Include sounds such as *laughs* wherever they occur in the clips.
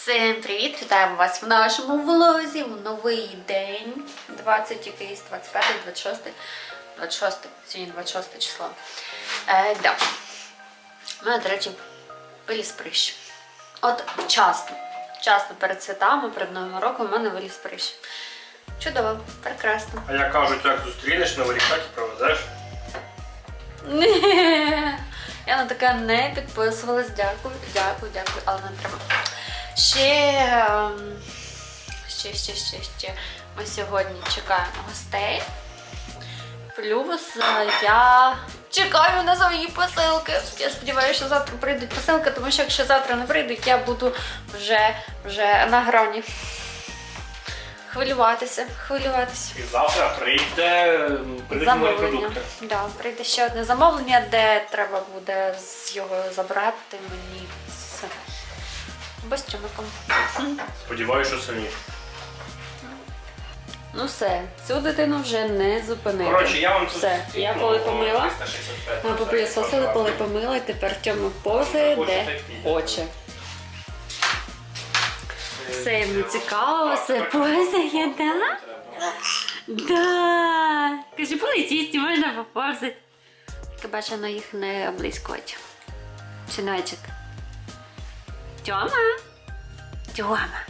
Всім привіт! Вітаємо вас в нашому влозі в новий день. 20 якийсь, 25, 26, 26, сьогодні 26 число. Е, да. У мене, до речі, виліз прищ. От вчасно. Вчасно перед святами, перед Новим роком у мене виліз прищ. Чудово, прекрасно. А як кажуть, як зустрінеш на рік, так і проведеш. Ні, я на таке не підписувалась. Дякую, дякую, дякую, але не треба. Ще, ем, ще, ще, ще, ще. Ми сьогодні чекаємо гостей. Плюс е, я чекаю на свої посилки. Я сподіваюся, що завтра прийдуть посилки, тому що якщо завтра не прийдуть, я буду вже, вже на грані. Хвилюватися, хвилюватися. І завтра прийде прийдуть мої продукти. Да, прийде ще одне замовлення, де треба буде його забрати мені безчимиком. Сподіваюся, що самі. Ну все, цю дитину вже не зупинити. Коротше, я вам тут Все, я ну, коли помила, 365. ми попилісосили, коли помила, і тепер Тьома повзає, Хоче, де так і. хоче. Все йому цікаво, все повзає, да? Да. Кажи, полетісти, можна поповзати. Тільки бачено їх не облизькувати. Синочок. Тьома. Тьома.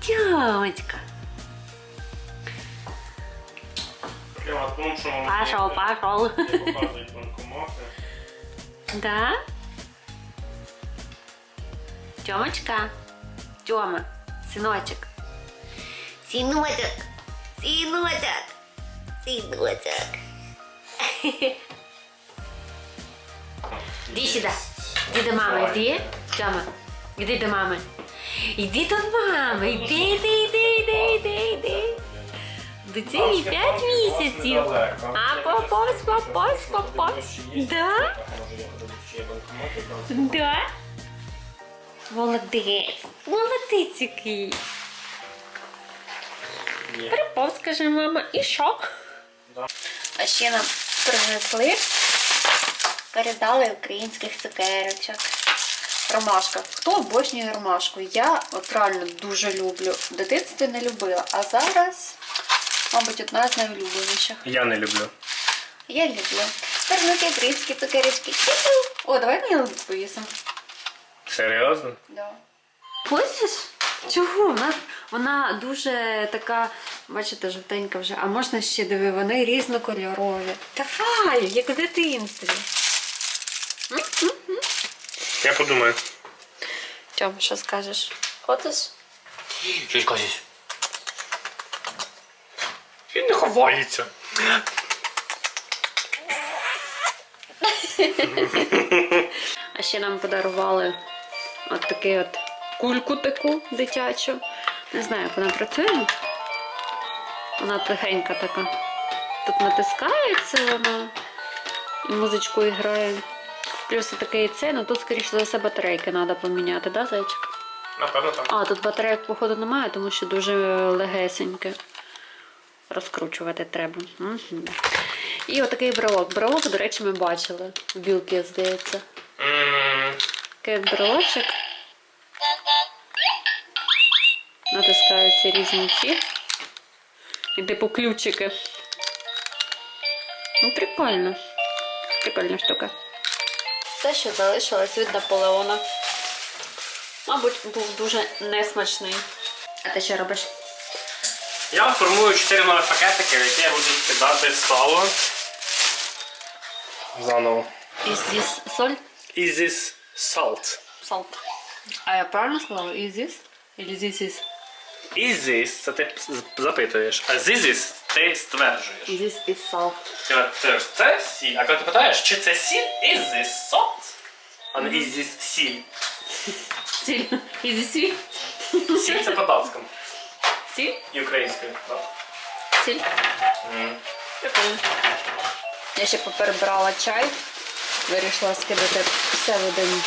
Тьомочка. Пошел, пошел. *laughs* Да? Тьомочка. Тьома. Синочок. Синочок. Синочок. Синочок. *laughs* Иди сюда. Иди до мамы, иди. Тёма, иди до мамы. Иди до мамы. Иди, иди, иди, иди, иди, иди. Дитині 5 місяців. А поповз, поповз, поповз. Да? Да? Молодець. Молодець який. Приповз, каже мама, і що? А ще нам принесли, передали українських цукерочок. Ромашка. Хто обожнює ромашку? Я от реально дуже люблю. В дитинстві не любила, а зараз, мабуть, одна з найулюбленіших. Я не люблю. Я люблю. Вернуті українські цукерочки. О, давай мені повісимо. Серйозно? Да. Хочеш? Чого? Вона, вона дуже така, бачите, жовтенька вже, а можна ще диви, вони різнокольорові. Давай, як в дитинстві. Я подумаю. Тьом, що скажеш? Хочеш? Щось кажеш. Він не ховається. А ще нам подарували от таку от кульку таку дитячу. Не знаю, як вона працює. Вона тихенька така. Тут натискається вона і музичку грає. Плюс таке яйце, ну тут, скоріше за все, батарейки треба поміняти, да, зайчик? Напевно, так. А, тут батарейок, походу, немає, тому що дуже легесеньке. Розкручувати треба. Угу. І отакий брелок. Брелок, до речі, ми бачили. В білки, здається. М, Такий брелочок. Натискаються різні ці. І типу ключики. Ну, прикольно. Прикольна штука. Все, що залишилось від Наполеона. Мабуть, був дуже несмачний. А ти що робиш? Я формую 4 нові пакетики, в які я буду кидати сало. Заново. Is this соль? Is this salt? Salt. А я правильно сказала? Is this? Или this is? Is this, це ти запитуєш, а this is ти стверджуєш. This is salt. Ти от Це сіль. А коли ти питаєш, чи це сіль, is this salt? А не is this сіль. Сіль. Is this сіль? Сіль це по-датському Сіль? і українською. так. Сіль. М. Прикольно. Я ще поперебрала чай. Вирішила скидати все в один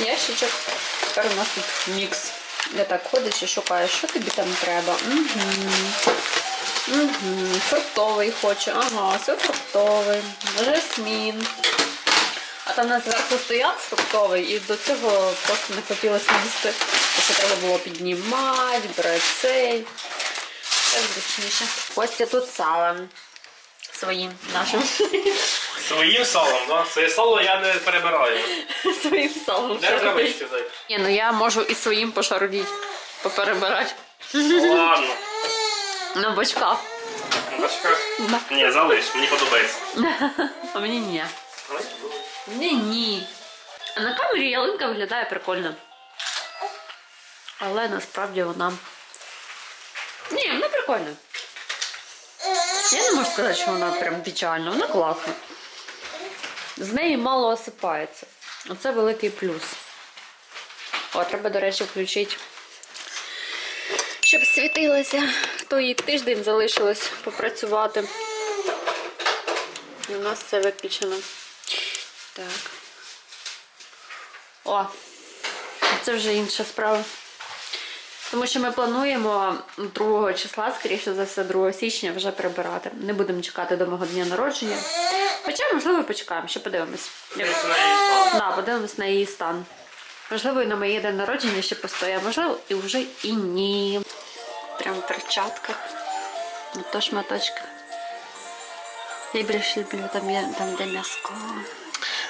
ящичок. Тепер у нас тут мікс. Я так ходиш і шукаю, що тобі там треба. Угу. Угу. Фруктовий хочу. Ага, це фруктовий. Жасмін. А там на зверху стояв фруктовий, і до цього просто не хотілося їсти. Що треба було піднімати, брати цей. Так зручніше. Костя тут сало. Своїм нашим. Своїм салом, да? Своє сало я не перебираю. Своїм салом. Де травички зайти? Ні, ну я можу і своїм пошарудіть, поперебирати. Ладно. На бочках. Ну, бачка. Да. Ні, залиш, мені подобається. А мені ні. Ні, ні. А на камері ялинка виглядає прикольно. Але насправді вона. Ні, вона прикольна. Я не можу сказати, що вона прям печальна, вона класна. З неї мало осипається. Оце великий плюс. О, треба, до речі, включити. Щоб світилося, то їй тиждень залишилось попрацювати. І у нас це виключено. Так. О, це вже інша справа. Тому що ми плануємо 2 числа, скоріше за все, 2 січня вже прибирати. Не будемо чекати до мого дня народження. Хоча, можливо, почекаємо, ще подивимось. Стан. Да, подивимось на її стан. Можливо, і на моє день народження ще постоє, а можливо, і вже і ні. Прям в перчатках. На то шматочка. Я більше люблю там, є- там де м'яско.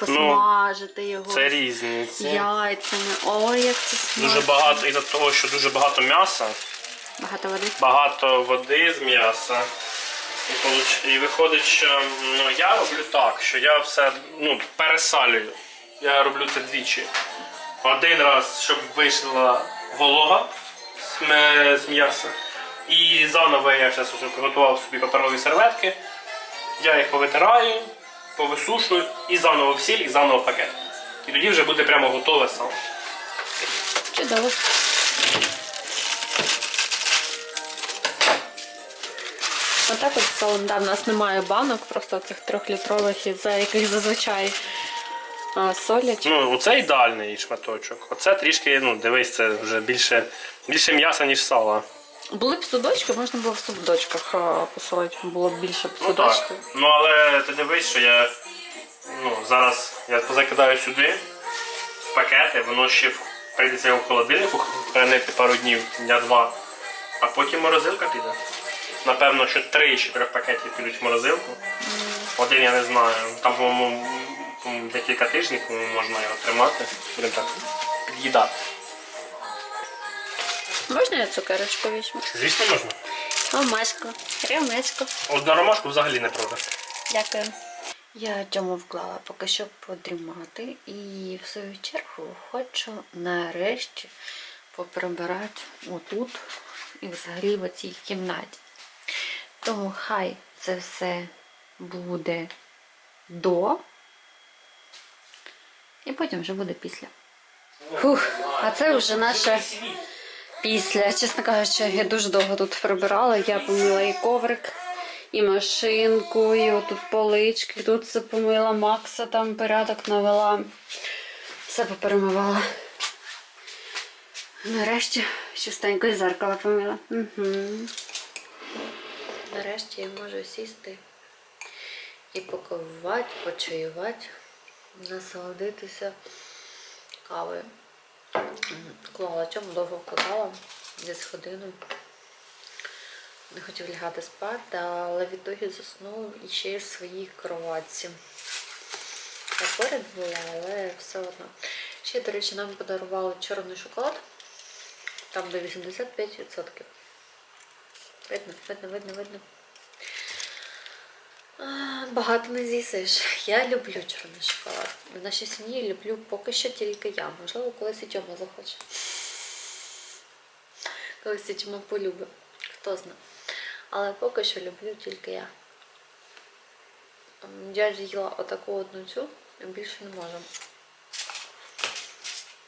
Посмажити його Це з різниці. яйцями. Ой, як це смачно. Дуже багато, із-за того, що дуже багато м'яса, Багато води. багато води з м'яса. І, виходить, що ну, я роблю так, що я все ну, пересалюю. Я роблю це двічі. Один раз, щоб вийшла волога з м'яса. І заново я зараз приготував собі паперові серветки. Я їх повитираю, повисушую і заново в сіль, і заново в пакет. І тоді вже буде прямо готове сало. Чудово. Отак от салон, да, в нас немає банок, просто цих трьохлітрових, із яких зазвичай а, солять. Ну, оце ідеальний шматочок. Оце трішки, ну, дивись, це вже більше, більше м'яса, ніж сала. Були б судочки, можна було в судочках посолити, було б більше б Ну так. Ну але ти дивись, що я ну, зараз я позакидаю сюди в пакети, воно ще прийдеться в холодильнику хранити пару днів, дня два, а потім морозилка піде. Напевно, що три чи трьох пакетів підуть в морозилку. Один я не знаю. Там, по-моєму, декілька тижнів можна його тримати. Будемо так під'їдати. Можна я цукерочку візьму? Звісно, можна. Ромашку, ремешку. Одну ромашку взагалі не продаш. Дякую. Я Тьому вклала поки що подрімати і в свою чергу хочу нарешті поприбирати отут і взагалі в цій кімнаті. Тому хай це все буде до, і потім вже буде після. Фух, а це вже наше після. Чесно кажучи, я дуже довго тут прибирала. Я помила і коврик, і машинку, і отут полички. Тут все помила, Макса там порядок навела. Все поперемивала. Нарешті чистенько і зеркало помила. Угу. Нарешті я можу сісти і покавувати, почаювати, насолодитися кавою. Клала, чому довго вкладала, десь годину. Не хотів лягати спати, але відтоді заснув і ще й в своїй кроватці. Я поряд була, але все одно. Ще, до речі, нам подарували чорний шоколад. Там до 85%. Видно, видно, видно, видно. Багато не з'їсиш. Я люблю чорний шоколад. В нашій сім'ї люблю поки що тільки я. Можливо, колись і Тьома захоче. Колись і Тьома полюбить. Хто знає. Але поки що люблю тільки я. Я з'їла отаку одну цю і більше не можу.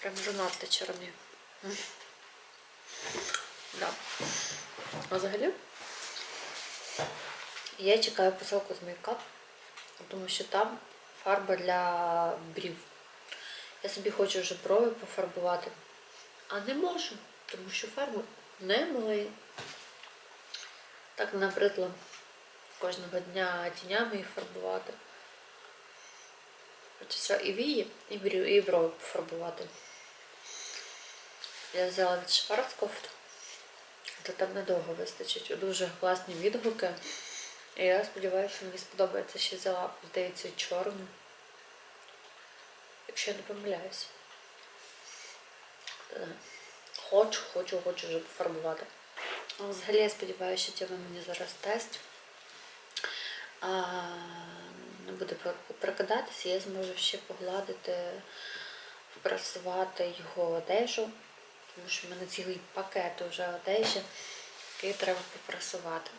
Прям занадто чорний. Да. А взагалі? Я чекаю посилку з мейкап, тому що там фарба для брів. Я собі хочу вже брови пофарбувати, а не можу, тому що фарби немає. Так набридло кожного дня тінями їх фарбувати. Що і вії, і брю, і брови пофарбувати. Я взяла від Шварцкофт. То там недовго вистачить. Дуже класні відгуки. І я сподіваюся, що мені сподобається ще взяла, здається, чорну. Якщо я не помиляюся. Е, Хочу, хочу, хочу вже пофарбувати. Ну, Взагалі я сподіваюся, що Тьома мені зараз дасть. Не буде прокидатися, я зможу ще погладити, впрасувати його одежу, тому що в мене цілий пакет уже одежі, який треба попрасувати.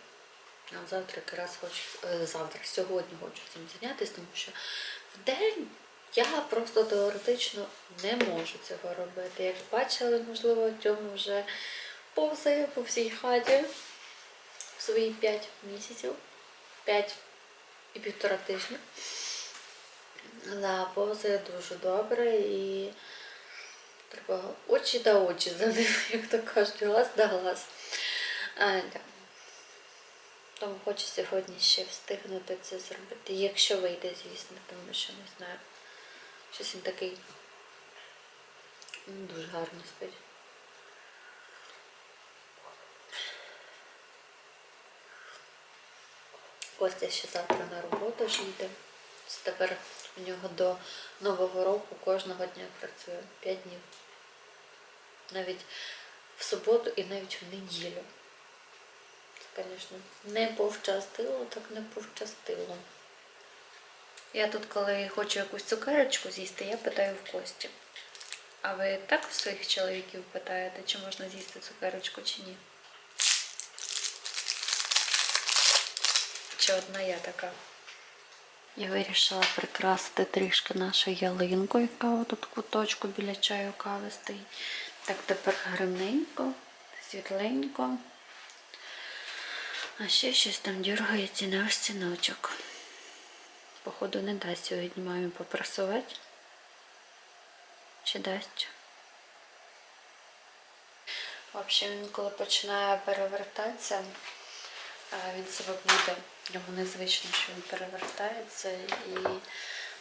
А завтра якраз хочу, е, завтра, сьогодні хочу цим зайнятися, тому що в день я просто теоретично не можу цього робити. Як бачили, можливо, Тьому вже повзає по всій хаті в свої 5 місяців, 5 і півтора тижня. Да, повзає дуже добре і треба очі да очі за ним, *laughs* як то кажуть, глаз да глаз. А, да. Тому хочу сьогодні ще встигнути це зробити. Якщо вийде, звісно, тому що не знаю. Щось він такий дуже гарно спить. Костя ще завтра на роботу ж їде. Тепер у нього до Нового року кожного дня працює 5 днів. Навіть в суботу і навіть в неділю. Це, звісно, не повчастило, так не повчастило. Я тут, коли хочу якусь цукерочку з'їсти, я питаю в Кості. А ви так у своїх чоловіків питаєте, чи можна з'їсти цукерочку, чи ні? Чи одна я така? Я вирішила прикрасити трішки нашу ялинку, яка тут куточку біля чаю кави стоїть. Так тепер гарненько, світленько. А ще щось там дергається наш стіночок. Походу не дасть сьогодні мамі попрасувати. Чи дасть? В общем, він коли починає перевертатися, він себе буде. Йому незвично, що він перевертається і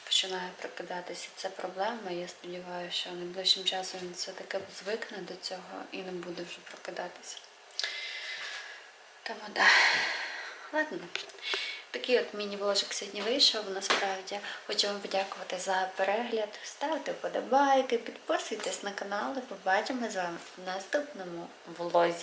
починає прокидатися. Це проблема. Я сподіваюся, що найближчим часом він все-таки звикне до цього і не буде вже прокидатися. Тому да. Ладно. Такий от міні-вложик сьогодні вийшов. Насправді хочу вам подякувати за перегляд. Ставте вподобайки, підписуйтесь на канал і побачимо з вами в наступному влозі.